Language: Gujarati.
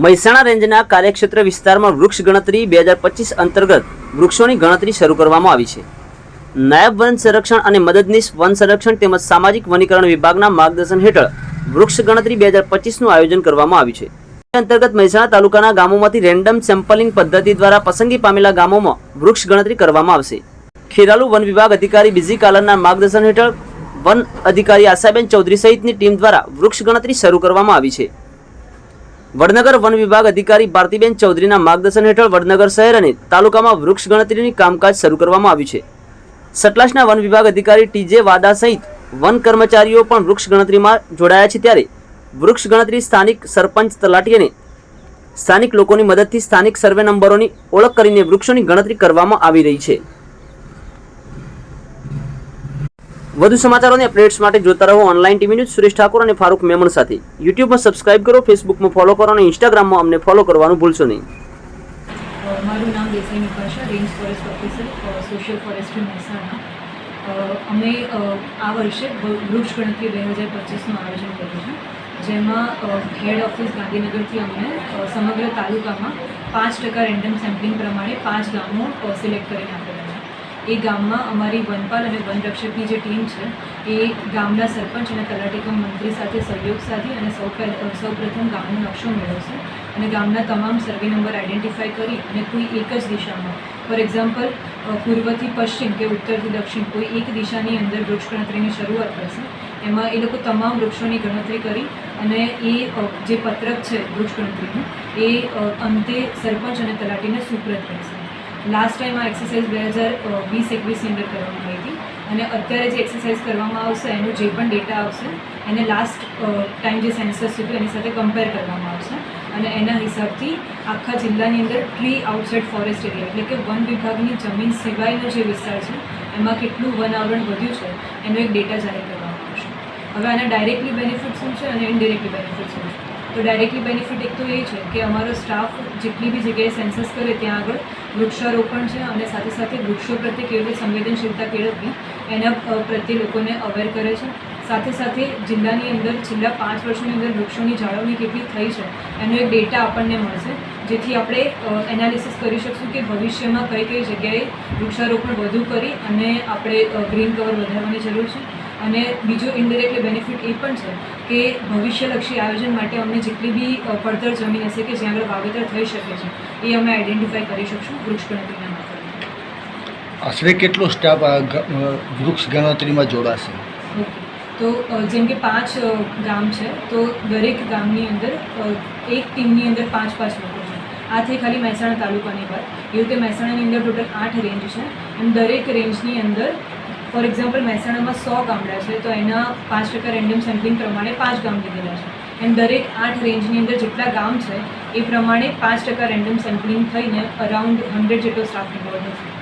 મહેસાણા રેન્જના કાર્યક્ષેત્ર વિસ્તારમાં વૃક્ષ ગણતરી બે હજાર પચીસ અંતર્ગત વૃક્ષોની ગણતરી શરૂ કરવામાં આવી છે. નાયબ વન સંરક્ષણ અને મદદનીશ વન સંરક્ષણ તેમજ સામાજિક વનીકરણ વિભાગના માર્ગદર્શન હેઠળ વૃક્ષ ગણતરી બે હજાર પચીસનું આયોજન કરવામાં આવ્યું છે. તે અંતર્ગત મહેસાણા તાલુકાના ગામોમાંથી રેન્ડમ સેમ્પલિંગ પદ્ધતિ દ્વારા પસંદગી પામેલા ગામોમાં વૃક્ષ ગણતરી કરવામાં આવશે. ખેરાલુ વન વિભાગ અધિકારી બીજી કાલરના માર્ગદર્શન હેઠળ વન અધિકારી આશાબેન ચૌધરી સહિતની ટીમ દ્વારા વૃક્ષ ગણતરી શરૂ કરવામાં આવી છે. વડનગર વન વિભાગ અધિકારી ભારતીબેન ચૌધરીના માર્ગદર્શન હેઠળ વડનગર શહેર અને તાલુકામાં વૃક્ષ ગણતરીની કામકાજ શરૂ કરવામાં આવ્યું છે. સતલાસના વન વિભાગ અધિકારી ટીજે વાદા સહિત વન કર્મચારીઓ પણ વૃક્ષ ગણતરીમાં જોડાયા છે ત્યારે વૃક્ષ ગણતરી સ્થાનિક સરપંચ તલાટી અને સ્થાનિક લોકોની મદદથી સ્થાનિક સર્વે નંબરોની ઓળખ કરીને વૃક્ષોની ગણતરી કરવામાં આવી રહી છે. વધુ સમાચારોની અપડેટ્સ માટે જોતા રહો online TV news Suresh Thakor અને ફારૂક મેમણ સાથે. યુટ્યુબમાં સબસ્ક્રાઇબ કરો ફેસબુકમાં ફોલો કરો અને ઇન્સ્ટાગ્રામમાં અમને ફોલો કરવાનું ભૂલશો નહીં. મારું નામ Desai Nikasha range forest officer social forestry Mehsana. અમે આ વર્ષે વૃક્ષ ગણતરી બે હજાર પચીસનું આયોજન કર્યું છે. જેમાં હેડ ઓફિસ ગાંધીનગરથી અમને સમગ્ર તાલુકામાં પાંચ ટકા રેન્ડમ સેમ્પલિંગ પ્રમાણે પાંચ ગામો સિલેક્ટ કરીને આપેલા છે એ ગામમાં અમારી વનપાલ અને વનરક્ષકની જે ટીમ છે, એ ગામના સરપંચ અને તલાટીકમ મંત્રી સાથે, સહયોગ સાધી અને સૌ સૌપ્રથમ ગામનો નકશો મેળવશે અને ગામના તમામ સર્વે નંબર આઈડેન્ટિફાઈ કરી અને કોઈ એક જ દિશામાં, ફોર એક્ઝામ્પલ પૂર્વથી પશ્ચિમ કે ઉત્તરથી દક્ષિણ, કોઈ એક દિશાની અંદર વૃક્ષ ગણતરીની શરૂઆત કરશે. એમાં એ લોકો તમામ વૃક્ષોની ગણતરી કરી અને એ જે પત્રક છે વૃક્ષ ગણતરીનું, એ અંતે સરપંચ અને તલાટીને સુપ્રત કરશે. લાસ્ટ ટાઈમ આ એક્સરસાઇઝ બે હજાર વીસ, એકવીસની અંદર કરવામાં આવી હતી. અને અત્યારે જે એક્સરસાઇઝ કરવામાં આવશે, એનો જે પણ ડેટા આવશે, એને લાસ્ટ ટાઈમ જે સેન્સસ હતું એની સાથે કમ્પેર કરવામાં આવશે. અને એના હિસાબથી આખા જિલ્લાની અંદર ટ્રી આઉટસાઇડ ફોરેસ્ટ એરિયા એટલે કે વન વિભાગની જમીન સિવાયનો જે વિસ્તાર છે, એમાં કેટલું વન આવરણ વધ્યું છે, એનો એક ડેટા જાહેર કરવામાં આવશે. હવે આના ડાયરેક્ટલી બેનિફિટ શું છે અને ઇનડિરેક્ટલી બેનિફિટ શું છે? તો ડાયરેક્ટલી બેનિફિટ એક તો એ છે કે અમારો સ્ટાફ જેટલી બી જગ્યાએ સેન્સસ કરે ત્યાં આગળ, વૃક્ષારોપણ છે અને સાથે સાથે વૃક્ષો પ્રત્યે કેવી સંવેદનશીલતા કેળવવી, એના પ્રત્યે લોકોને અવેર કરે છે. સાથે સાથે જિલ્લાની અંદર છેલ્લા પાંચ વર્ષની અંદર વૃક્ષોની જાળવણી કેટલી થઈ છે, એનો એક ડેટા આપણને મળશે, જેથી આપણે એનાલિસિસ કરી શકશું કે ભવિષ્યમાં કઈ કઈ જગ્યાએ વૃક્ષારોપણ વધુ કરી અને આપણે ગ્રીન કવર વધારવાની જરૂર છે. અને બીજો ઇનડિરેક્ટલી બેનિફિટ એ પણ છે કે ભવિષ્યલક્ષી આયોજન માટે અમને જેટલી બી પડતર જમીન હશે કે જ્યાં આગળ વાવેતર થઈ શકે છે એ અમે આઈડેન્ટિફાઈ કરી શકશું વૃક્ષ ગણતરીના આશરે કેટલો સ્ટાફ વૃક્ષ ગણતરીમાં જોડાશે? ઓકે. તો જેમ કે પાંચ ગામ છે તો દરેક ગામની અંદર એક ટીમની અંદર પાંચ પાંચ લોકો છે. આ થઈ ખાલી મહેસાણા તાલુકાની વાત. એવી રીતે મહેસાણાની અંદર ટોટલ આઠ રેન્જ છે. એમ દરેક રેન્જની અંદર ફોર એક્ઝામ્પલ મહેસાણામાં સો ગામડા છે, તો એના પાંચ ટકા રેન્ડમ સેમ્પલિંગ પ્રમાણે પાંચ ગામ લીધેલા છે. એમ દરેક આઠ રેન્જની અંદર જેટલા ગામ છે, એ પ્રમાણે પાંચ ટકા રેન્ડમ સેમ્પલિંગ થઈને અરાઉન્ડ હંડ્રેડ જેટલો સ્ટાફ ઇન્વોલ્વ છે